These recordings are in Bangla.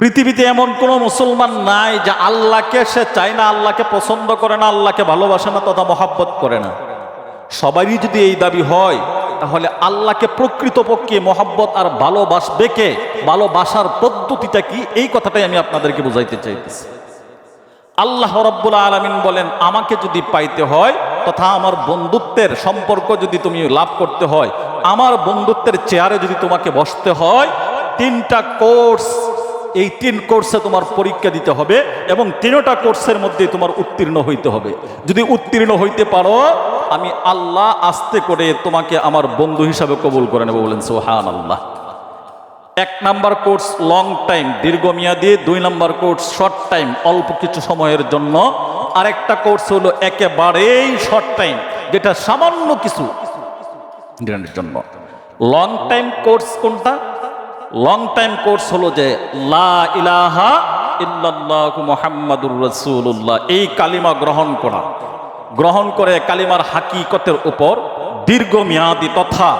পৃথিবীতে এমন কোনো মুসলমান নাই যে আল্লাহকে সে চায় না, আল্লাহকে পছন্দ করে না, আল্লাহকে ভালোবাসে না, তথা মহাব্বত করে না। সবারই যদি এই দাবি হয়, তাহলে আল্লাহকে প্রকৃতপক্ষে মহাব্বত আর ভালোবাসবে কে? ভালোবাসার পদ্ধতিটা কি? এই কথাটাই আমি আপনাদেরকে বুঝাইতে চাইতেছি। আল্লাহ রব্বুল আলমিন বলেন, আমাকে যদি পাইতে হয়, তথা আমার বন্ধুত্বের সম্পর্ক যদি তুমি লাভ করতে হয়, আমার বন্ধুত্বের চেয়ারে যদি তোমাকে বসতে হয়, তিনটা কোর্স এই তিন কোর্সে তোমার পরীক্ষা দিতে হবে এবং তিনটা কোর্সের মধ্যে তোমার উত্তীর্ণ হইতে হবে। যদি উত্তীর্ণ হইতে পারো, আমি আল্লাহ আস্তে করে তোমাকে আমার বন্ধু হিসাবে কবুল করে নেব বলেন সোহান আল্লাহ এক নাম্বার কোর্স লং টাইম দীর্ঘমেয়াদী, দুই নাম্বার কোর্স শর্ট টাইম অল্প কিছু সময়ের জন্য। আরেকটা কোর্স হলো একেবারেই শর্ট টাইম যেটা সামান্য কিছু জন্য। লং টাইম কোর্স কোনটা? লং টাইম কোর্স হলো যে, লা ইলাহা ইল্লাল্লাহু মুহাম্মাদুর রাসূলুল্লাহ। এই কালিমা গ্রহণ করা। গ্রহণ করে কালিমার হাকিকতের উপর দীর্ঘমেয়াদী তথা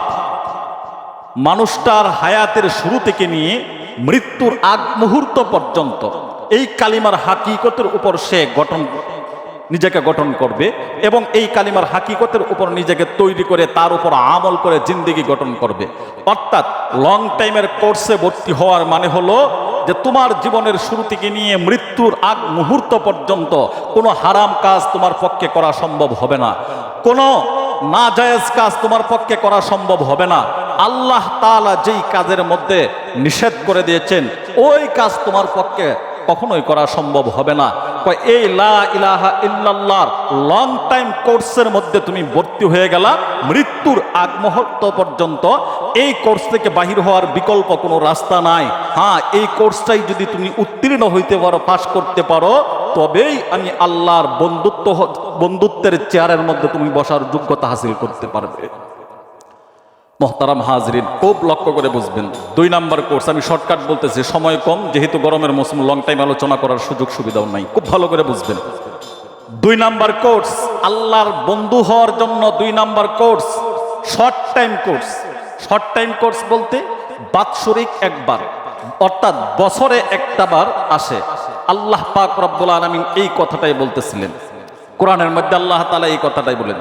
মানুষটার হায়াতের শুরু থেকে নিয়ে মৃত্যুর আগ মুহূর্ত পর্যন্ত এই কালিমার হাকিকতের উপর সে গঠন নিজেকে গঠন করবে এবং এই কালিমার হাকিকতের উপর নিজেকে তৈরি করে তার উপর আমল করে জিন্দিগি গঠন করবে। অর্থাৎ লং টাইমের কোর্সে ভর্তি হওয়ার মানে হলো যে তোমার জীবনের শুরু থেকে নিয়ে মৃত্যুর আগ মুহূর্ত পর্যন্ত কোনো হারাম কাজ তোমার পক্ষে করা সম্ভব হবে না। কোনো না জায়েজ কাজ তোমার পক্ষে করা সম্ভব হবে না। আল্লাহ তাআলা যেই কাজের মধ্যে নিষেধ করে দিয়েছেন, ওই কাজ তোমার পক্ষে কখনোই করা সম্ভব হবে না। এই লা ইলাহা ইল্লাল্লাহর লং টাইম কোর্সের মধ্যে তুমি ভর্তি হয়ে গেলা, মৃত্যুর আগ মুহূর্ত পর্যন্ত এই কোর্স থেকে বাহির হওয়ার বিকল্প কোনো রাস্তা নাই। হ্যাঁ এই কোর্সটাই যদি তুমি উত্তীর্ণ হইতে পারো পাশ করতে পারো, তবেই আমি আল্লাহর বন্ধুত্ব বন্ধুত্বের চেয়ারের মধ্যে তুমি বসার যোগ্যতা হাসিল করতে পারবে। মহতারাম হাজরিন, খুব লক্ষ্য করে বুঝবেন। দুই নাম্বার কোর্স, আমি শর্টকাট বলতেছি, সময় কম, যেহেতু গরমের মৌসুম লং টাইম আলোচনা করার সুযোগ সুবিধাও নাই। খুব ভালো করে বুঝবেন। দুই নাম্বার কোর্স, আল্লাহর বন্ধু হওয়ার জন্য দুই number course short time course. Short time course বলতে বাৎসরিক একবার, অর্থাৎ বছরে একটা বার আসে। আল্লাহ পাক রব্বুল আলমিন এই কথাটাই বলতেছিলেন। কোরআনের মধ্যে আল্লাহ তালা এই কথাটাই বলেন।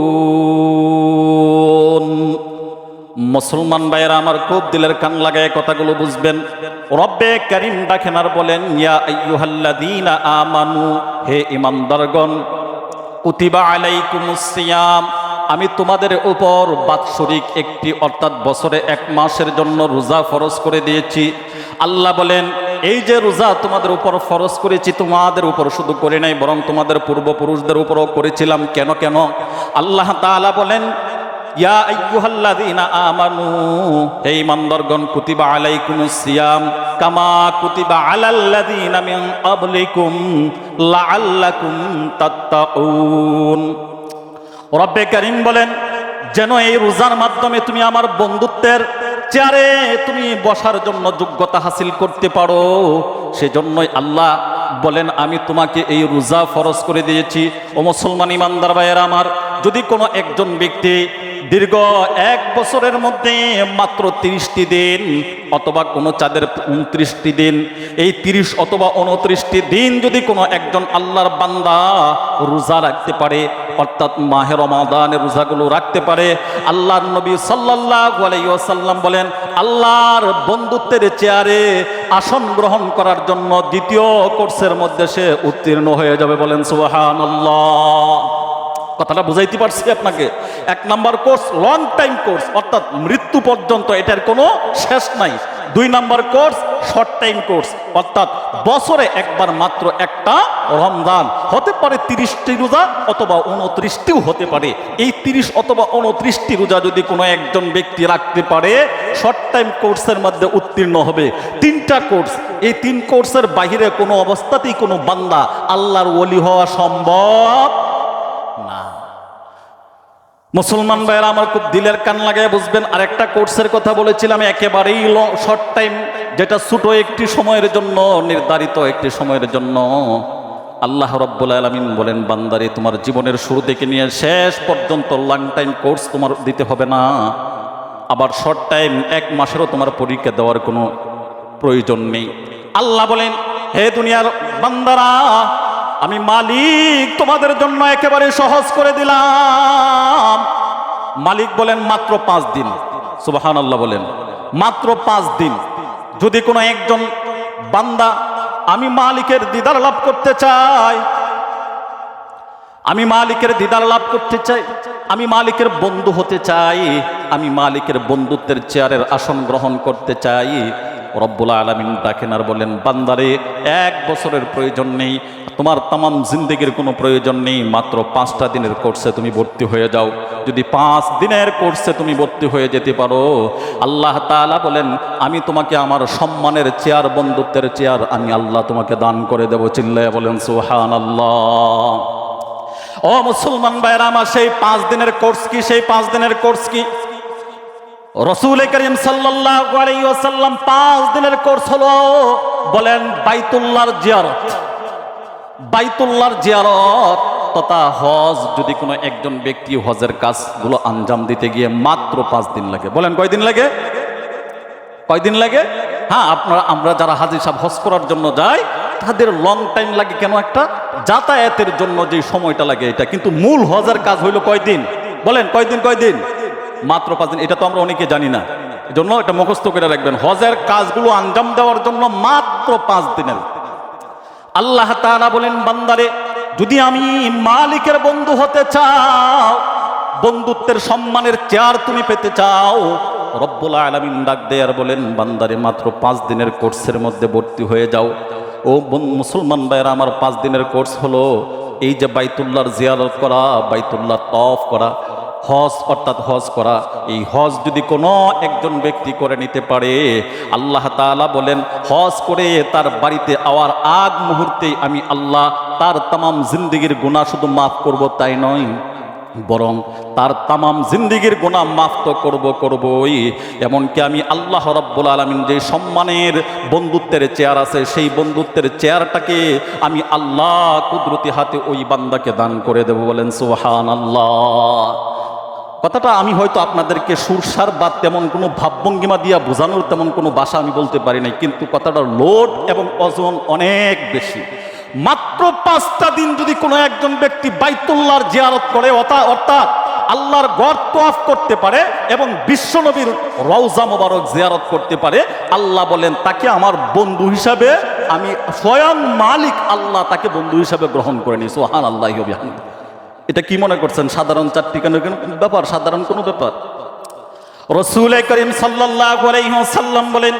মুসলমান ভাইয়েরা আমার খুব দিলের কান লাগায় কথাগুলো বুঝবেন। রব্বে করিম ডাকেন আর বলেন, ইয়া আইয়ুহাল্লাযীনা আমানু, হে ইমানদারগণ কুতিবা আলাইকুমুস সিয়াম। আমি তোমাদের উপর বাৎসরিক একটি, অর্থাৎ বছরে এক মাসের জন্য রোজা ফরজ করে দিয়েছি। আল্লাহ বলেন, এই যে রোজা তোমাদের উপর ফরজ করেছি, তোমাদের উপর শুধু করে নাই, বরং তোমাদের পূর্বপুরুষদের উপরও করেছিলাম। কেন কেন? আল্লাহ তাআলা বলেন আমানু কুতিবা সিয়াম করিম বলেন, যেন এই রোজার মাধ্যমে তুমি আমার বন্ধুত্বের চেয়ারে তুমি বসার জন্য যোগ্যতা হাসিল করতে পারো। সেজন্যই আল্লাহ বলেন, আমি তোমাকে এই রোজা ফরজ করে দিয়েছি। ও মুসলমান ইমানদার ভাইয়ের আমার, যদি কোনো একজন ব্যক্তি দীর্ঘ এক বছরের মধ্যে মাত্র তিরিশটি দিন অথবা কোনো চাঁদের উনত্রিশটি দিন, এই তিরিশ অথবা উনত্রিশটি দিন যদি কোনো একজন আল্লাহর বান্দা রোজা রাখতে পারে, অর্থাৎ মাহের রমাদানের রোজাগুলো রাখতে পারে, আল্লাহর নবী সাল্লাল্লাহু আলাইহি ওয়াসাল্লাম বলেন, আল্লাহর বন্ধুত্বের চেয়ারে আসন গ্রহণ করার জন্য দ্বিতীয় কোর্সের মধ্যে সে উত্তীর্ণ হয়ে যাবে বলেন, সুবহানাল্লাহ। কথাটা বুঝাইতে পারছি আপনাকে। এক number course long time course অর্থাৎ মৃত্যু পর্যন্ত এটার কোনো শেষ নাই। দুই number course short time course অর্থাৎ বছরে একবার মাত্র একটা রমজান। হতে পারে তিরিশটি রোজা অথবা উনত্রিশটিও হতে পারে। এই তিরিশ অথবা উনত্রিশটি রোজা যদি কোনো একজন ব্যক্তি রাখতে পারে শর্ট টাইম কোর্সের মধ্যে উত্তীর্ণ হবে। তিনটা কোর্স, এই তিন কোর্সের বাহিরে কোনো অবস্থাতেই কোনো বান্দা আল্লাহর ওলি হওয়া সম্ভব না। মুসলমান ভাইয়েরা, আমার খুব দিলের কান লাগায় বুঝবেন, আরেকটা কোর্সের কথা বলেছিলাম, একেবারেই শর্ট টাইম যেটা ছোট একটি সময়ের জন্য, নির্ধারিত একটি সময়ের জন্য। আল্লাহ রব্বুল আলমিন বলেন, বান্দারে, তোমার জীবনের শুরু থেকে নিয়ে শেষ পর্যন্ত লং টাইম কোর্স তোমার দিতে হবে না। আবার শর্ট টাইম এক মাসেরও তোমার পরীক্ষা দেওয়ার কোনো প্রয়োজন নেই। আল্লাহ বলেন, হে দুনিয়ার বান্দারা আমি মালিক, তোমাদের জন্য একেবারে সহজ করে দিলাম। মালিক বলেন, মাত্র পাঁচ দিন। সুবাহান আল্লাহ বলেন, মাত্র পাঁচ দিন। যদি কোনো একজন বান্দা আমি মালিকের দিদার লাভ করতে চাই, আমি মালিকের দিদার লাভ করতে চাই, আমি মালিকের বন্ধু হতে চাই, আমি মালিকের বন্ধুত্বের চেয়ারের আসন গ্রহণ করতে চাই রব্বুল আলমিন ডাকেন আর বলেন বান্দারে, এক বছরের প্রয়োজন নেই, তোমার তামাম জিন্দগির কোনো প্রয়োজন নেই, মাত্র পাঁচটা দিনের কোর্সে তুমি ভর্তি হয়ে যাও। যদি পাঁচ দিনের কোর্সে তুমি ভর্তি হয়ে যেতে পারো, আল্লাহ তাআলা বলেন, আমি তোমাকে আমার সম্মানের চেয়ার, বন্ধুত্বের চেয়ার, আমি আল্লাহ তোমাকে দান করে দেবো। চিল্লায় বলেন সুহান আল্লাহ ও মুসলমান ভাইরা আমার সেই পাঁচ দিনের কোর্স কি? সেই পাঁচ দিনের কোর্স কি? রসুল করিম ওয়াসাল্লাম পাঁচ দিনের কোর্স হলো বলেন বাইতুল্লাহর জিয়ারত। বাইতুল্লাহর জিয়ারত তথা হজ, যদি কোনো একজন ব্যক্তি হজের কাজগুলো আঞ্জাম দিতে গিয়ে মাত্র পাঁচ দিন লাগে। বলেন কয়দিন লাগে? কয়দিন লাগে? হ্যাঁ আপনারা আমরা যারা হাজির সাহেব হজ করার জন্য যাই, তাদের লং টাইম লাগে কেন একটা? যাতায়াতের জন্য যে সময়টা লাগে এটা। কিন্তু মূল হজের কাজ হইল কয়দিন বলেন কয়দিন কয়দিন মাত্র পাঁচ দিন, এটা তো আমরা অনেকে জানি না। এজন্য এটা মুখস্থ করে রাখবেন। হজের কাজগুলো আঞ্জাম দেওয়ার জন্য মাত্র পাঁচ দিনের। আল্লাহ তাআলা বলেন, বান্দারে, যদি আমি মালিকের বন্ধু হতে চাও, বন্ধুত্বের সম্মানের চেয়ার তুমি পেতে চাও, রব্বুল আলামিন ডাক দেয় আর বলেন, বান্দারে, মাত্র পাঁচ দিনের কোর্সের মধ্যে ভর্তি হয়ে যাও। ও মুসলমান আমার পাঁচ দিনের কোর্স হলো, এই যে বাইতুল্লাহর জিয়ারত করা বাইতুল্লাহ তফ করা। হজ, অর্থাৎ হজ করা। এই হজ যদি কোনো একজন ব্যক্তি করে নিতে পারে, আল্লাহ তাআলা বলেন, হজ করে তার বাড়িতে আওয়ার আগ মুহূর্তে আমি আল্লাহ তার তামাম জিন্দিগির গুণা শুধু মাফ করব, তাই নয়। বরং তার তামাম জিন্দিগির গোনা মাফ তো করব, করবই। এমনকি আমি আল্লাহ রব্বুল আলমিন যে সম্মানের বন্ধুত্বের চেয়ার আছে, সেই বন্ধুত্বের চেয়ারটাকে আমি আল্লাহ কুদরতি হাতে ওই বান্দাকে দান করে দেব, বলেন সুহান আল্লাহ কথাটা আমি হয়তো আপনাদেরকে সুরসার বা তেমন কোনো ভাবভঙ্গিমা দিয়া বোঝানোর তেমন কোনো ভাষা আমি বলতে পারি নাই, কিন্তু কথাটার লোড এবং ওজন অনেক বেশি। মাত্র পাঁচটা দিন যদি কোনো একজন ব্যক্তি বাইতুল্লাহর জিয়ারত করে অর্থাৎ আল্লাহর গড় তোয়াফ করতে পারে এবং বিশ্বনবীর রওজা মোবারক জিয়ারত করতে পারে, আল্লাহ বলেন, তাকে আমার বন্ধু হিসাবে আমি স্বয়ং মালিক আল্লাহ তাকে বন্ধু হিসাবে গ্রহণ করে নি সোহান আল্লাহ এটা কি মনে করছেন? সাধারণ চারটি কেন? ব্যাপার? সাধারণ কোনো ব্যাপার? রসুল করিম সাল্লাম বলেন,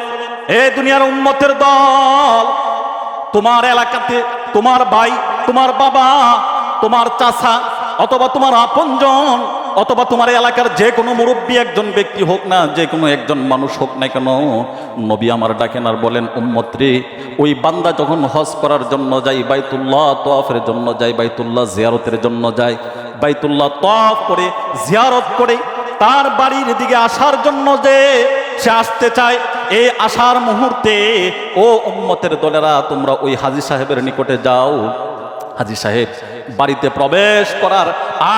এ দুনিয়ার উন্মতের দল, তোমার এলাকাতে তোমার ভাই, তোমার বাবা, তোমার চাষা অথবা তোমার আপনজন অথবা তোমার এলাকার যে কোনো মুরব্বী একজন ব্যক্তি হোক না, যে কোনো একজন মানুষ হোক না কেন, নবী আমার ডাকেন আর বলেন, উম্মত্রে, ওই বান্দা যখন হজ করার জন্য যাই বাইতুল্লাহ তোয়াফের জন্য যাই বাইতুল্লাহ জিয়ারতের জন্য যায়, বাইতুল্লাহ তোয়াফ করে, জিয়ারত করে, তার বাড়ির দিকে আসার জন্য যে সে আসতে চায়, এই আসার মুহূর্তে, ও উম্মতের দলেরা, তোমরা ওই হাজি সাহেবের নিকটে যাও। হাজি সাহেব বাড়িতে প্রবেশ করার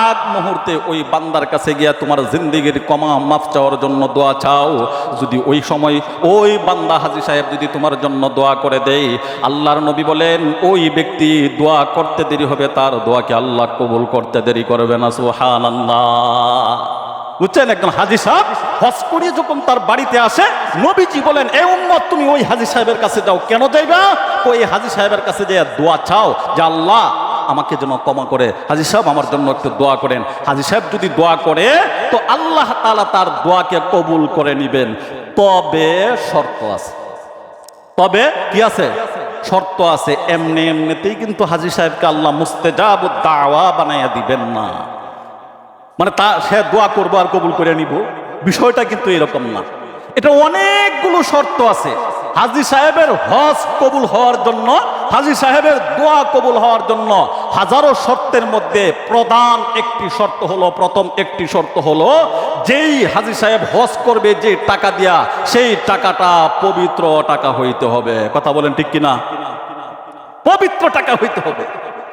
আগ মুহূর্তে ওই বান্দার কাছে গিয়া তোমার জিন্দিগির কমা মাফ চাওয়ার জন্য দোয়া চাও। যদি ওই সময় ওই বান্দা হাজি সাহেব যদি তোমার জন্য দোয়া করে দেয়, আল্লাহর নবী বলেন, ওই ব্যক্তি দোয়া করতে দেরি হবে, তার দোয়াকে আল্লাহ কবুল করতে দেরি করবে না সুহান বুঝছেন একজন হাজি সাহেব? হজ করিয়ে যখন তার বাড়িতে আসে, নবীজি বলেন, এ উম্মত, তুমি ওই হাজি সাহেবের কাছে যাও। কেন যাইবা? ওই হাজি সাহেবের কাছে যে দোয়া চাও যে আল্লাহ আমাকে যেন ক্ষমা করে। হাজি সাহেব, আমার জন্য একটু দোয়া করেন। হাজি সাহেব যদি দোয়া করে, তো আল্লাহ তাআলা তার দোয়াকে কবুল করে নিবেন। তবে শর্ত আছে। তবে কি আছে? শর্ত আছে। এমনি এমনিতেই কিন্তু হাজি সাহেবকে আল্লাহ মুস্তেজাব দাওয়া বানাইয়া দিবেন না। মানে তা, সে দোয়া করব আর কবুল করে নিব। বিষয়টা কিন্তু এরকম না। এটা অনেকগুলো শর্ত আছে। হাজি সাহেবের হজ কবুল হওয়ার জন্য, হাজি সাহেবের দোয়া কবুল হওয়ার জন্য হাজারো শর্তের মধ্যে প্রধান একটি শর্ত হলো, প্রথম একটি শর্ত হলো, যেই হাজি সাহেব হজ করবে, যে টাকা দিয়া, সেই টাকাটা পবিত্র টাকা হইতে হবে। কথা বলেন ঠিক কিনা? পবিত্র টাকা হইতে হবে।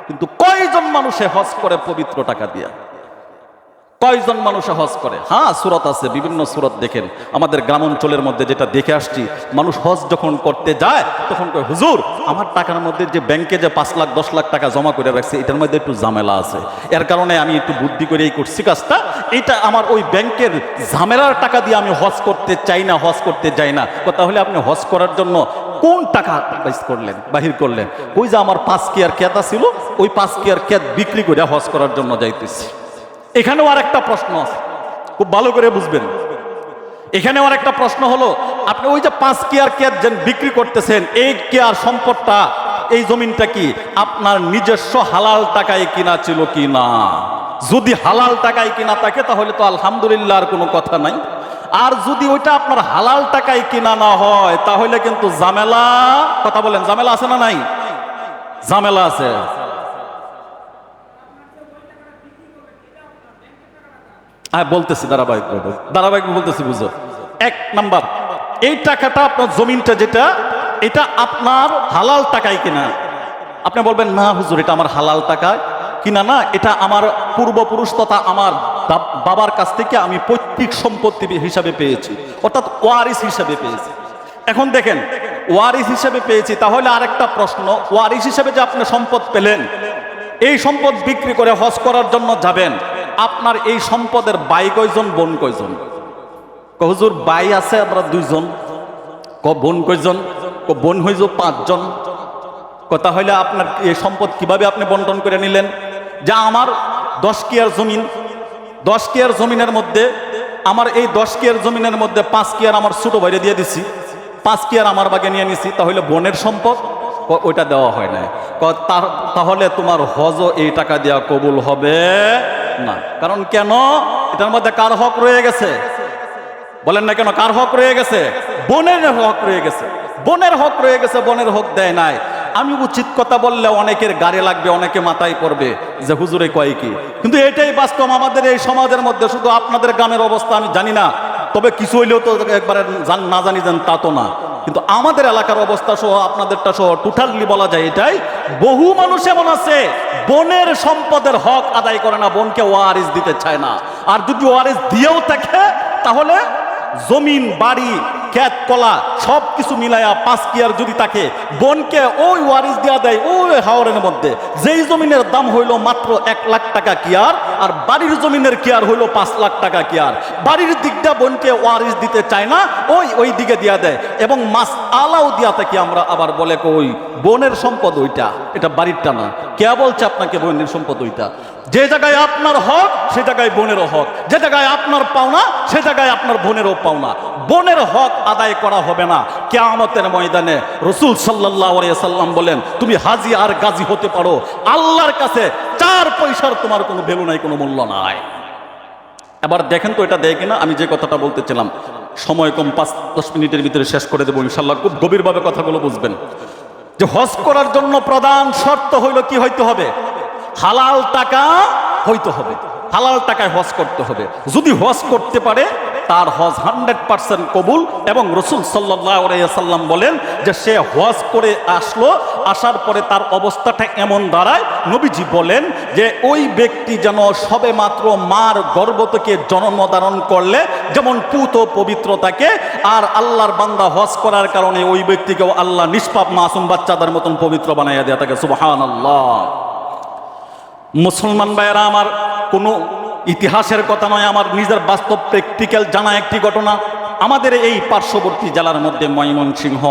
কিন্তু কয়জন মানুষে হজ করে পবিত্র টাকা দিয়া? কয়জন মানুষ হজ করে? হ্যাঁ সুরত আছে, বিভিন্ন সুরত দেখেন। আমাদের গ্রাম অঞ্চলের মধ্যে যেটা দেখে আসছি, মানুষ হজ যখন করতে যায়, তখন কয়, হুজুর, আমার টাকার মধ্যে যে ব্যাংকে যে পাঁচ লাখ, দশ লাখ টাকা জমা করে রাখছে, এটার মধ্যে একটু ঝামেলা আছে। এর কারণে আমি একটু বুদ্ধি করে এই করছি কাজটা। এটা আমার ওই ব্যাংকের ঝামেলার টাকা দিয়ে আমি হজ করতে চাই না, হজ করতে যাই না। তাহলে আপনি হজ করার জন্য কোন টাকা করলেন, বাহির করলেন? ওই যে আমার পাঁচ কেয়ার ক্যাতা ছিল ওই পাঁচ কেয়ার ক্যাত বিক্রি করে হজ করার জন্য যাইতেছি। এখানেও আর একটা প্রশ্ন আছে। খুব ভালো করে বুঝবেন। এখানেও আর একটা প্রশ্ন হলো, আপনি ওই যে পাঁচ কেয়ার কেয়ার যেন বিক্রি করতেছেন, এই কেয়ার সম্পদটা, এই জমিনটা কি আপনার নিজস্ব হালাল টাকায় কিনা ছিল কি না? যদি হালাল টাকায় কিনা থাকে, তাহলে তো আলহামদুলিল্লাহ আর কোনো কথা নাই। আর যদি ওইটা আপনার হালাল টাকায় কিনা না হয়, তাহলে কিন্তু ঝামেলা, কথা বলেন, ঝামেলা আছে না নাই? ঝামেলা আছে। হ্যাঁ বলতেছি, ধারাবাহিক ধারাবাহিক বলতেছি, বুঝো। এক নাম্বার, এই টাকাটা আপনার জমিনটা যেটা, এটা আপনার হালাল টাকায় কিনা। আপনি বলবেন, না, হুজুর, এটা আমার হালাল টাকা কিনা না, এটা আমার পূর্বপুরুষ তথা আমার বাবার কাছ থেকে আমি পৈতৃক সম্পত্তি হিসাবে পেয়েছি, অর্থাৎ ওয়ারিস হিসাবে পেয়েছি। এখন দেখেন ওয়ারিস হিসাবে পেয়েছি, তাহলে আরেকটা প্রশ্ন ওয়ারিস হিসাবে যে আপনি সম্পদ পেলেন, এই সম্পদ বিক্রি করে হজ করার জন্য যাবেন আপনার এই সম্পদের বাই কয়জন, বোন কয়জন? হুজুর, বাই আছে আমরা দুইজন? ক বোন কয়জন? ক বোন হইজ পাঁচজন? কথা হইলে আপনার এই সম্পদ কীভাবে আপনি বন্টন করে নিলেন? যা আমার দশ কিয়ার জমিন, দশ কিয়ার জমিনের মধ্যে, আমার এই দশ কিয়ার জমিনের মধ্যে পাঁচ কিয়ার আমার ছোট বাইরে দিয়ে দিছি। পাঁচ কিয়ার আমার বাগে নিয়ে নিছি, তাহলে বোনের সম্পদ ওইটা দেওয়া হয় না তাহলে তোমার হজও এই টাকা দেওয়া কবুল হবে না। কারণ কেন? এটার মধ্যে কার হক রয়ে গেছে? বলেন না কেন, কার হক রয়ে গেছে? বোনের হক রয়ে গেছে। বোনের হক রয়ে গেছে, বোনের হক দেয় নাই। আমি উচিত কথা বললে অনেকের গাড়ি লাগবে, অনেকে মাথায় পড়বে যে, হুজুরে, কয় কি? কিন্তু এটাই বাস্তব, আমাদের এই সমাজের মধ্যে শুধু আপনাদের গ্রামের অবস্থা আমি জানি না। তবে কিছু হইলেও তো একবারে না জানি যেন তা তো না। কিন্তু আমাদের এলাকার অবস্থা সহ আপনাদেরটা সহ টোটালি বলা যায় এটাই। বহু মানুষ এমন আছে, বনের সম্পদের হক আদায় করে না, বনকে ওয়ারিস দিতে চায় না। আর যদি ওয়ারিস দিয়েও থাকে তাহলে জমিন, বাড়ি ক্যাত কলা, সব কিছু মিলাইয়া পাঁচ কিয়ার যদি তাকে বোনকে ওই ওয়ারিস দেওয়া দেয়, ওই হাওরের মধ্যে, যেই জমিনের দাম হইল মাত্র এক লাখ টাকা কিয়ার, আর বাড়ির জমিনের কিয়ার হইল পাঁচ লাখ টাকা কিয়ার। বাড়ির দিকটা বোনকে ওয়ারিস দিতে চায় না, ওই ওই দিকে দিয়া দেয়। এবং মাস আলাও দিয়া থাকি আমরা আবার বলে কই, বনের সম্পদ ওইটা, এটা বাড়িরটা না। কে বলছে আপনাকে বোনের সম্পদ ওইটা? যে জায়গায় আপনার হক, সে জায়গায় বোনেরও হক। যে জায়গায় আপনার পাওনা, সে জায়গায় আপনার বোনেরও পাওনা। বোনের হক আদায় করা হবে না। কেয়ামতের ময়দানে রসুল সাল্লাহ সাল্লাম বলেন, তুমি হাজি আর গাজী হতে পারো। আল্লাহর কাছে চার পয়সার তোমার কোনো ভ্যালু নাই, কোনো মূল্য নাই। এবার দেখেন তো এটা দেয় কিনা, আমি যে কথাটা বলতেছিলাম সময় কম পাঁচ, দশ মিনিটের ভিতরে শেষ করে দেবো, ইনশাল্লাহ। খুব গভীরভাবে কথাগুলো বুঝবেন। যে হজ করার জন্য প্রধান শর্ত হইল কি হইতে হবে? হালাল টাকা হইতে হবে। হালাল টাকায় হজ করতে হবে। যদি হজ করতে পারে, তার হজ হান্ড্রেড পার্সেন্ট কবুল এবং রসুল সাল্লাম বলেন যে সে হজ করে আসলো, আসার পরে তার অবস্থাটা এমন দাঁড়ায়। নবীজি বলেন যে ওই ব্যক্তি যেন সবে মাত্র মার গর্ভ থেকে জন্ম ধারণ করলে, যেমন পুত পবিত্র থাকে আর আল্লাহর বান্দা হজ করার কারণে ওই ব্যক্তিকেও আল্লাহ নিষ্পাপ মাসুম বাচ্চাদের মতন পবিত্র বানাইয়া দেয়া থাকে। সুবাহান আল্লাহ মুসলমান ভাইয়েরা, আমার কোনো ইতিহাসের কথা নয়, আমার নিজের বাস্তব প্র্যাকটিক্যাল জানা একটি ঘটনা। আমাদের এই পার্শ্ববর্তী জেলার মধ্যে ময়মনসিংহ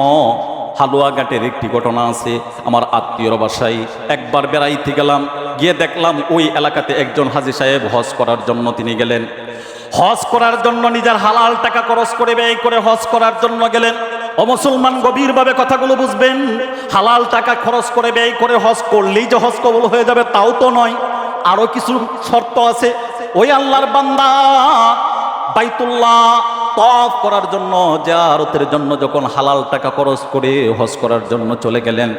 হালুয়াঘাটের একটি ঘটনা আছে। আমার আত্মীয়র বাসায় একবার বেড়াইতে গেলাম, গিয়ে দেখলাম ওই এলাকাতে একজন হাজি সাহেব হজ করার জন্য তিনি গেলেন। হজ করার জন্য নিজের হালাল টাকা খরচ করে ব্যয় করে হজ করার জন্য গেলেন। ও মুসলমান গভীরভাবে কথাগুলো বুঝবেন। হালাল টাকা খরচ করে ব্যয় করে হজ করলেই যে হজ কবল হয়ে যাবে তাও তো নয়। আরও কিছু শর্ত আছে। ওই আল্লাহর বান্দা বাইতুল্লাহ তফ করার জন্য জারতের জন্য যখন হালাল টাকা খরচ করে হজ করার জন্য চলে গেলেন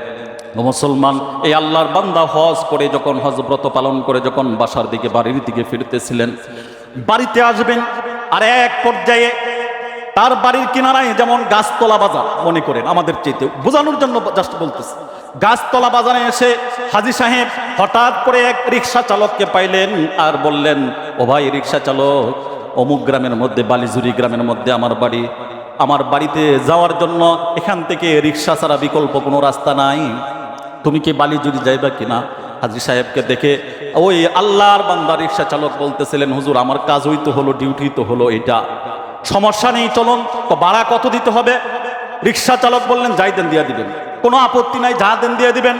মুসলমান, এই আল্লাহর বান্দা হজ করে যখন হজ ব্রত পালন করে যখন বাসার দিকে, বাড়ির দিকে ফিরতেছিলেন, বাড়িতে আসবেন, আর এক পর্যায়ে তার বাড়ির কিনারায় যেমন গাছতলা বাজার, মনে করেন আমাদের চেয়েতে বোঝানোর জন্য জাস্ট বলতেছি। গাছতলা বাজারে এসে হাজি সাহেব হঠাৎ করে এক রিক্সা চালককে পাইলেন আর বললেন, ও ভাই রিক্সা চালক, অমুক গ্রামের মধ্যে বালিজুরি গ্রামের মধ্যে আমার বাড়ি। আমার বাড়িতে যাওয়ার জন্য এখান থেকে রিক্সা ছাড়া বিকল্প কোনো রাস্তা নাই। তুমি কি বালিজুরি যাইবা কিনা? হাজি সাহেবকে দেখে, ওই আল্লাহর বান্দা রিক্সা চালক বলতেছিলেন, হুজুর, আমার কাজই তো হলো, ডিউটি তো হলো এটা সমস্যা নেই, চলুন। তো ভাড়া কত দিতে হবে? রিক্সা চালক বললেন, যাই দেন, দিয়ে দিবেন। কোনো আপত্তি নাই, যা দেন, দিয়ে দিবেন।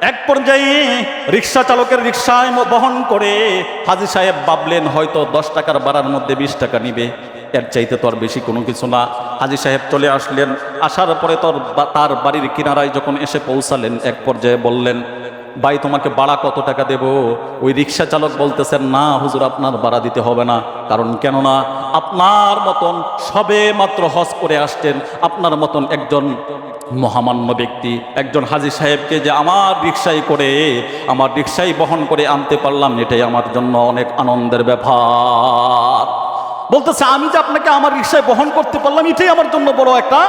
এক পর্যায়ে রিক্সা চালকের রিক্সায় বহন করে হাজি সাহেব ভাবলেন, হয়তো দশ টাকার বাড়ার মধ্যে বিশ টাকা নিবে। এর চাইতে তো আর বেশি কোনো কিছু না। হাজি সাহেব চলে আসলেন। আসার পরে তোর তার বাড়ির কিনারায় যখন এসে পৌঁছালেন, এক পর্যায়ে বললেন ভাই, তোমাকে ভাড়া কত টাকা দেব? ওই রিক্সা চালক বলতেছেন, না, হুজুর, আপনার ভাড়া দিতে হবে না। কারণ কেননা, আপনার মতন সবে মাত্র হজ করে আসছেন, আপনার মতন একজন মহামান্য ব্যক্তি, একজন হাজি সাহেবকে যে আমার রিক্সায় করে, আমার রিক্সায় বহন করে আনতে পারলাম, এটাই আমার জন্য অনেক আনন্দের ব্যাপার। বলতেছে, আমি যে আপনাকে আমার রিক্সায় বহন করতে পারলাম, এটাই আমার জন্য বড় একটা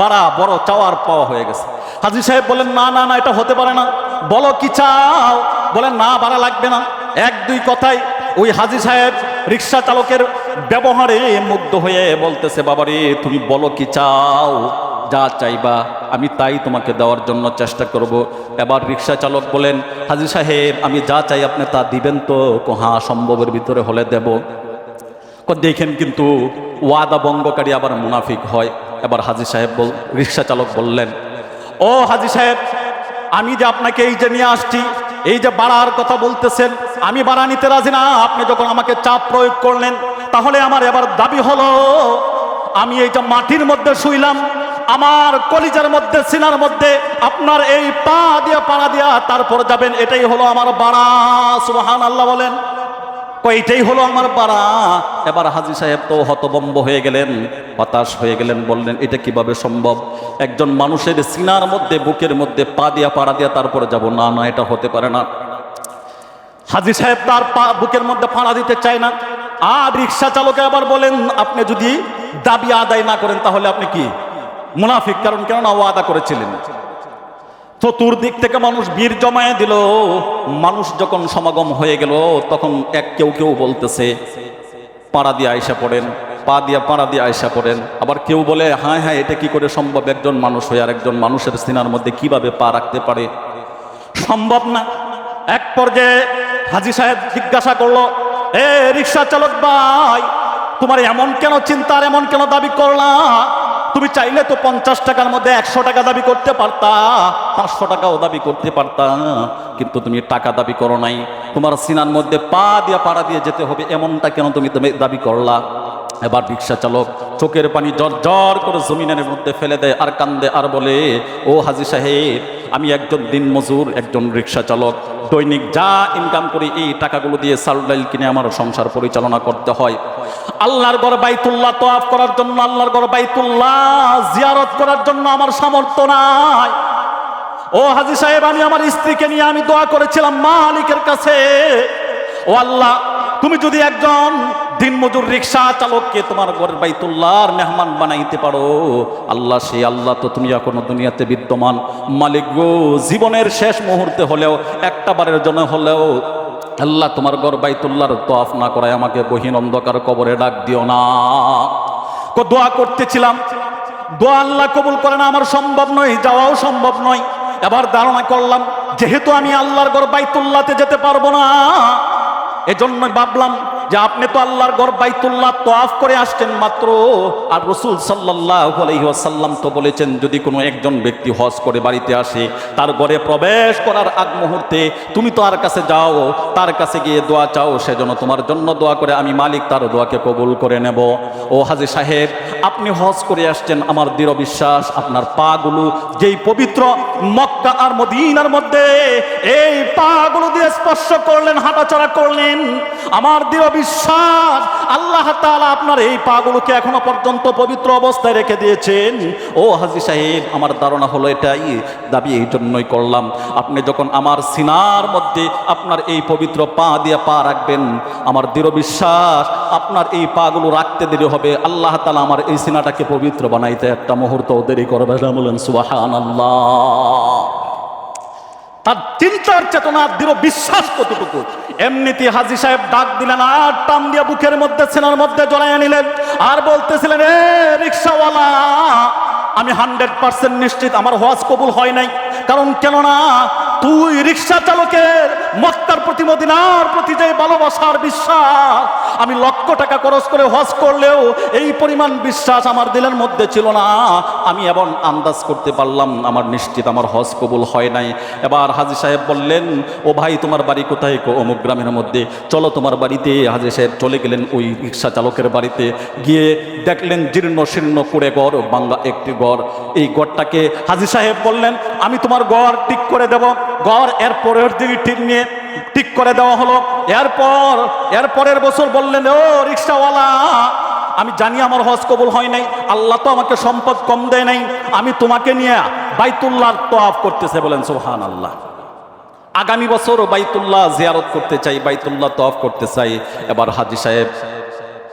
বাড়া বড় চাওয়ার পাওয়া হয়ে গেছে। হাজি সাহেব বলেন, না না না, এটা হতে পারে না। বলো কি চাও? বলেন, না, ভাড়া লাগবে না। এক, দুই কথায় ওই হাজি সাহেব রিক্সা চালকের ব্যবহারে মুগ্ধ হয়ে বলতেছে, বাবারে, তুমি বলো কি চাও? যা চাইবা, আমি তাই তোমাকে দেওয়ার জন্য চেষ্টা করব। এবার রিক্সা চালক বলেন, হাজি সাহেব, আমি যা চাই আপনি তা দিবেন তো? কোহা সম্ভবের ভিতরে হলে দেব। দেখেন কিন্তু ওয়াদা ভঙ্গকারী আবার মুনাফিক হয়। এবার হাজি সাহেব বল, রিক্সা চালক বললেন, ও হাজি সাহেব আমি যে আপনাকে এই যে নিয়ে আসছি, এই যে বাড়ার কথা বলতেছেন, আমি বাড়া নিতে রাজি না। আপনি যখন আমাকে চাপ প্রয়োগ করলেন, তাহলে আমার এবার দাবি হলো, আমি এইটা মাটির মধ্যে শুইলাম, আমার কলিজার মধ্যে, সিনার মধ্যে, আপনার এই পা দিয়া, পাড়া দিয়া, তারপর যাবেন, এটাই হলো আমার বাড়া। সুহান আল্লাহ বলেন। কয়টাই হলো আমার পাড়া। এবার হাজি সাহেব তো হতবম্ব হয়ে গেলেন, হতাশ হয়ে গেলেন, বললেন, এটা কীভাবে সম্ভব? একজন মানুষের সিনার মধ্যে, বুকের মধ্যে পা দিয়া, পাড়া দিয়া, তারপরে যাব? না না, এটা হতে পারে না। হাজি সাহেব তার পা, বুকের মধ্যে ফাড়া দিতে চায় না। আর রিক্সা চালকে আবার বলেন, আপনি যদি দাবি আদায় না করেন, তাহলে আপনি কি মুনাফিক? কারণ কেননা ও আদা করেছিলেন। চতুর্দিক থেকে মানুষ ভিড় জমায়ে দিল। মানুষ যখন সমাগম হয়ে গেল, তখন এক কেউ কেউ বলতেছে, পাড়া দিয়ে আয়সা পড়েন, পা দিয়া পাড়া দিয়ে আয়সা পড়েন। আবার কেউ বলে হ্যাঁ হ্যাঁ এটা কি করে সম্ভব? একজন মানুষ হয়ে আর একজন মানুষের সিনার মধ্যে কীভাবে পা রাখতে পারে? সম্ভব না। এক পর্যায়ে হাজি সাহেব জিজ্ঞাসা করল, এ রিক্সা চালক ভাই, তোমার এমন কেন চিন্তার এমন কেন দাবি করলা? তুমি চাইলে তো পঞ্চাশ টাকার মধ্যে একশো টাকা দাবি করতে পারতা, পাঁচশো টাকাও দাবি করতে পারতা, কিন্তু তুমি টাকা দাবি করো নাই। তোমার সিনার মধ্যে পা দিয়ে পাড়া দিয়ে যেতে হবে, এমনটা কেন তুমি তুমি দাবি করলা? এবার রিক্সা চালক চোখের পানি জর করে জমিনের মধ্যে ফেলে দেয় আর কান্দে আর বলে, ও হাজি সাহেব, আমি একজন দিন মজুর, একজন রিক্সা চালক। দৈনিক যা ইনকাম করি, এই টাকাগুলো দিয়ে চাল ডাইল কিনে আমার সংসার পরিচালনা করতে হয়। আল্লাহর ঘর বাইতুল্লাহ তোয়াফ করার জন্য, আল্লাহর ঘর বাইতুল্লাহ জিয়ারত করার জন্য আমার সামর্থ্য নাই। ও হাজি সাহেব, আমি আমার স্ত্রীকে নিয়ে আমি দোয়া করেছিলাম মালিকের কাছে। ও আল্লাহ, তুমি যদি একজন দিনমজুর রিক্সা চালককে তোমার ঘরের বাইতুল্লাহর মেহমান বানাইতে পারো। আল্লাহ, সেই আল্লাহ তো তুমি এখনও দুনিয়াতে বিদ্যমান। মালিক গো, জীবনের শেষ মুহূর্তে হলেও, একটা বারের জন্য হলেও, আল্লাহ তোমার ঘর বাইতুল্লাহর তোয়াফ না করায় আমাকে বহিন অন্ধকার কবরে ডাক দিও না। কো, দোয়া করতেছিলাম। দোয়া আল্লাহ কবুল করে না, আমার সম্ভব নয়, যাওয়াও সম্ভব নয়। এবার ধারণা করলাম, যেহেতু আমি আল্লাহর ঘর বাইতুল্লাতে যেতে পারব না, এজন্য ভাবলাম যে আপনি তো আল্লাহর ঘর বাইতুল্লাহ তোয়াফ করে আসছেন মাত্র। আর রসুল সাল্লাহ আলহিহাসাল্লাম তো বলেছেন, যদি কোনো একজন ব্যক্তি হজ করে বাড়িতে আসে, তার ঘরে প্রবেশ করার আগ মুহূর্তে তুমি তো আর কাছে যাও, তার কাছে গিয়ে দোয়া চাও সেজন্য তোমার জন্য দোয়া করে, আমি মালিক, তার দোয়াকে কবুল করে নেব। ও হাজি সাহেব, আপনি হজ করে আসছেন, আমার দৃঢ় বিশ্বাস, আপনার পাগুলো যেই পবিত্র মক্কা আর মদিনার মধ্যে, এই পাগুলো দিয়ে স্পর্শ করলেন, হাঁটাচলা করলেন, আমার দৃঢ় বিশ্বাস আল্লাহ তাআলা আপনার এই পাগুলোকে এখনও পর্যন্ত পবিত্র অবস্থায় রেখে দিয়েছেন। ও হাজি সাহেব, আমার ধারণা হলো এটাই দাবি এই জন্যই করলাম। আপনি যখন আমার সিনার মধ্যে আপনার এই পবিত্র পা দিয়ে পা রাখবেন, আমার দৃঢ় বিশ্বাস আপনার এই পাগুলো রাখতে দেরি হবে। আল্লাহ তাআলা আমার এই সিনাটাকে পবিত্র বানাইতে একটা মুহূর্ত দেরি করবে বলেন, সুবহানাল্লাহ। তার চিন্তার চেতনা, দৃঢ় বিশ্বাস কতটুকু? এমনিতে হাজি সাহেব ডাক দিলেন, আর টান দিয়া বুকের মধ্যে, সেনার মধ্যে জড়াইয়া নিলেন। আর বলতেছিলেন, এ রিক্সাওয়ালা, আমি হান্ড্রেড পার্সেন্ট নিশ্চিত আমার হজ কবুল হয় নাই। কারণ কেননা তুই রিক্সা চালকের মক্কার প্রতি, মদিনার প্রতি যে ভালোবাসার বিশ্বাস, আমি লক্ষ টাকা খরচ করে হজ করলেও এই পরিমাণ বিশ্বাস আমার দিলের মধ্যে ছিল না। আমি এমন আন্দাজ করতে পারলাম, আমার নিশ্চিত আমার হজ কবুল হয় নাই। এবার হাজি সাহেব বললেন, ও ভাই, তোমার বাড়ি কোথায় কো অমুক গ্রামের মধ্যে। চলো তোমার বাড়িতে। হাজি সাহেব চলে গেলেন ওই রিক্সা চালকের বাড়িতে। গিয়ে দেখলেন জীর্ণ শীর্ণ করে গড় বাংলা একটি গড় এই গড়টাকে হাজি সাহেব বললেন, আমি তোমার গড় ঠিক করে দেব। গড় এর পরের দিকে ঠিক নিয়ে ঠিক করে দেওয়া হলো। এরপর এর পরের বছর বললেন, ও রিক্সাওয়ালা, আমি জানি আমার হজ কবুল হয় নাই। আল্লাহ তো আমাকে সম্পদ কম দেয় নাই। আমি তোমাকে নিয়ে বাইতুল্লাহ তোয়াফ করতেছে। বলেন সোহান আল্লাহ আগামী বছর বাইতুল্লাহ জিয়ারত করতে চাই, বাইতুল্লাহ তফ করতে চাই। এবার হাজি সাহেব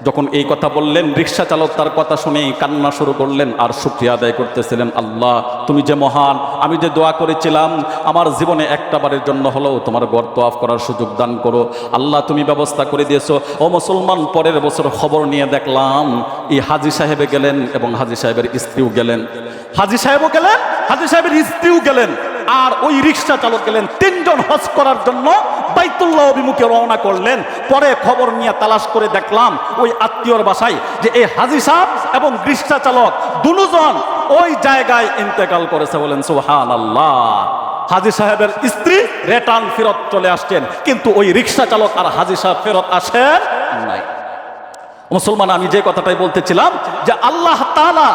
যখন এই কথা বললেন, রিক্সা চালক তার কথা শুনে কান্না শুরু করলেন আর শুক্রিয়া আদায় করতেছিলেন, আল্লাহ, তুমি যে মহান, আমি যে দোয়া করেছিলাম, আমার জীবনে একটা বারের জন্য হলেও তোমার গড় তোয়াফ করার সুযোগ দান করো। আল্লাহ, তুমি ব্যবস্থা করে দিয়েছ। ও মুসলমান, পরের বছর খবর নিয়ে দেখলাম, এই হাজি সাহেবে গেলেন এবং হাজি সাহেবের স্ত্রীও গেলেন। হাজি সাহেবও গেলেন, হাজি সাহেবের স্ত্রীও গেলেন। আর ওই রিক্সা চালক গেলেন। তিনজন হজ করার জন্য বাইতুল্লাহ অভিমুখে রওনা করলেন। পরে খবর নিয়ে তালাশ করে দেখলাম ওই আত্মীয়র বাসায় যে এই হাজি সাহেব এবং রিক্সা চালক দুজন ওই জায়গায় ইন্তেকাল করেছে বলেন সুহান আল্লাহ হাজি সাহেবের স্ত্রী রেটার্ন ফেরত চলে আসছেন, কিন্তু ওই রিক্সা চালক আর হাজি সাহেব ফেরত আসেন নাই। মুসলমান, আমি যে কথাটাই বলতেছিলাম যে আল্লাহ তাআলা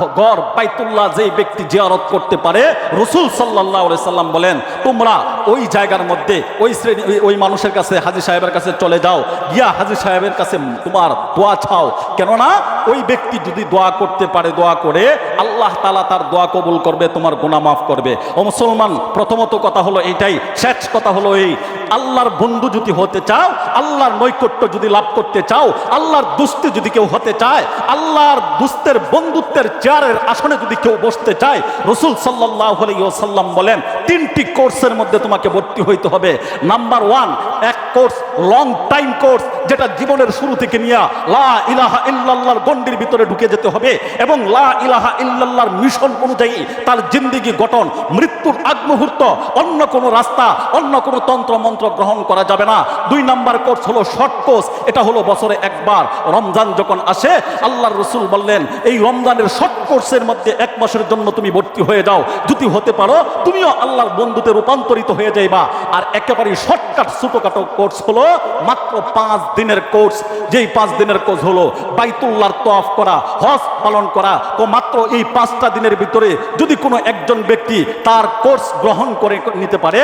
গড় বাইতুল্লাহ যেই ব্যক্তি জিয়ারত করতে পারে, রসুল সাল্লাহ সাল্লাম বলেন, তোমরা ওই জায়গার মধ্যে ওই শ্রেণি, ওই- মানুষের কাছে, হাজি সাহেবের কাছে চলে যাও। গিয়া হাজি সাহেবের কাছে তোমার দোয়া ছাও কেননা ওই ব্যক্তি যদি দোয়া করতে পারে, দোয়া করে আল্লাহ তালা তার দোয়া কবুল করবে, তোমার গুণা মাফ করবে। ও মুসলমান, প্রথমত কথা হলো এইটাই, শেষ কথা হলো এই। আল্লাহর বন্ধু যদি হতে চাও, আল্লাহর নৈকট্য যদি লাভ করতে চাও, আল্লাহর দুস্তি যদি কেউ হতে চায়, আল্লাহর দুস্তের বন্ধুত্বের চেয়ারের আসনে যদি কেউ বসতে চায়, রসুল সাল্লাহ সাল্লাম বলেন, তিনটি কোর্সের মধ্যে তোমাকে ভর্তি হইতে হবে। নাম্বার ওয়ান, এক কোর্স, লং টাইম কোর্স, যেটা জীবনের শুরু থেকে নিয়ে লা ইলাহা ইল্লাল্লাহর গণ্ডির ভিতরে ঢুকে যেতে হবে এবং লা ইলাহা ইল্লাল্লাহর মিশন অনুযায়ী তার জিন্দিগি গঠন, মৃত্যুর আগ মুহূর্ত, অন্য কোনো রাস্তা, অন্য কোনো তন্ত্র মন্ত্র গ্রহণ করা যাবে না। দুই নাম্বার কোর্স হলো শর্ট কোর্স, এটা হলো বছরে একবার। রমজান যখন আসে, আল্লাহর রসুল বললেন, এই রমজানের শর্ট কোর্সের মধ্যে এক মাসের জন্য তুমি ভর্তি হয়ে যাও। যদি হতে পারো, তুমিও আল্লাহর বন্ধুতে রূপান্তরিত হয়ে যাইবা। আর একেবারে শর্টকাট, ছোটখাটো কোর্স হলো মাত্র পাঁচ দিনের কোর্স। যেই পাঁচ দিনের কোর্স হলো বাইতুল্লাহর তোয়াফ করা, হজ পালন করা। তো মাত্র এই পাঁচটা দিনের ভিতরে যদি কোনো একজন ব্যক্তি তার কোর্স গ্রহণ করে নিতে পারে,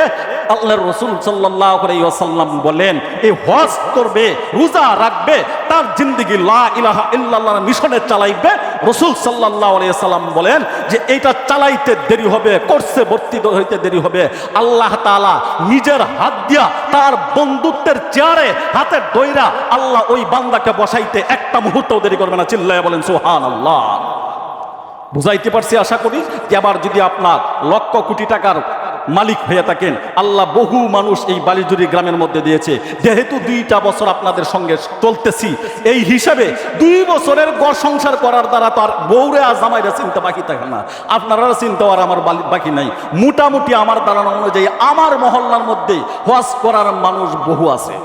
আল্লাহর রসুল সাল্লাহ সাল্লাম বলেন এই হজ করবে, রোজা রাখবে, তার জিন্দিগি লা ইলাহা ইল্লাল্লাহর মিশনে চালাইবে। রসুল সাল্লাহ সাল্লাম বলেন যে, এইটা চালাইতে দেরি হবে, কোর্সে ভর্তি হইতে দেরি হবে। আল্লাহ তাআলা নিজের হাত দিয়া তার বন্ধুত্বের চেয়ারে হাতে দইরা আল্লাহ ওই বান্দাকে বসাইতে একটা মুহূর্ত দেরি করবে না। চিল্লায় বলেন সুহান আল্লাহ বুঝাইতে পারছি, আশা করি যে আবার যদি আপনার লক্ষ কোটি টাকার মালিক হয়ে থাকেন, আল্লাহ বহু মানুষ এই বালিজুরি গ্রামের মধ্যে দিয়েছে। যেহেতু দুইটা বছর আপনাদের সঙ্গে চলতেছি, এই হিসাবে দুই বছরের গড় সংসার করার দ্বারা তার বৌরে আর জামাইরা চিন্তা বাকি থাকে না। আপনারা চিন্তা আর আমার বাকি নাই। মোটামুটি আমার ধারণা অনুযায়ী আমার মহল্লার মধ্যে হজ করার মানুষ বহু আছে।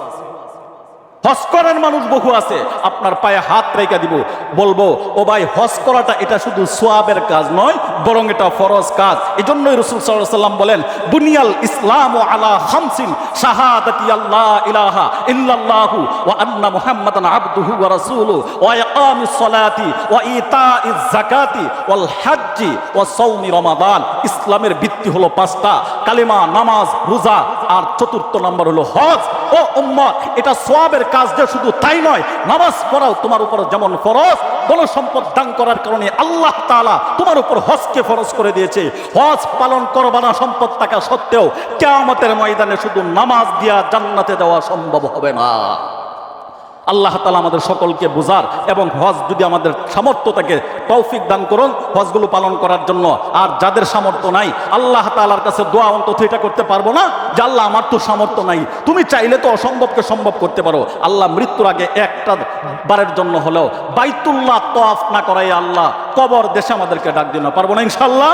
হজ করার মানুষ বহু আছে, আপনার পায়ে হাত রেখে দিব। বলব, ও ভাই, হজ করাটা এটা শুধু সোয়াবের কাজ নয়, বরং এটা ফরজ কাজ। এই জন্যই রসুল সাল্লাম বলেন, বুনিয়াল ইসলাম ও আলা হামসিন আল্লাহ ইলাহা ওয়া আন্না মুহাম্মাদান ওয়াল হজ্জি ওয়া রমাদান। ইসলামের ভিত্তি হলো পাঁচটা, কালিমা, নামাজ, রোজা। আর চতুর্থ নাম্বার হলো হজ। ও উম্মত, এটা সোয়াবের কাজ যে শুধু তাই নয়, নামাজ পড়াও তোমার উপর যেমন ফরজ বল সম্পদ দান করার কারণে আল্লাহ তালা তোমার উপর হজকে ফরজ করে দিয়েছে। হজ পালন করবা না সম্পদ থাকা সত্ত্বেও, কেয়ামতের ময়দানে শুধু নামাজ দিয়া জান্নাতে দেওয়া সম্ভব হবে না। আল্লাহ তালা আমাদের সকলকে বোঝার এবং হজ যদি আমাদের সামর্থ্য থাকে, তৌফিক দান করুন হজগুলো পালন করার জন্য। আর যাদের সামর্থ্য নাই, আল্লাহ তালার কাছে দোয়া অন্তত এটা করতে পারব না যে, আল্লাহ, আমার তো সামর্থ্য নাই। তুমি চাইলে তো অসম্ভবকে সম্ভব করতে পারো। আল্লাহ মৃত্যুর আগে একটা বারের জন্য হলেও বাইতুল্লাহ তফ না করাই আল্লাহ কবর দেশে আমাদেরকে ডাক দিন পারব না ইনশাল্লাহ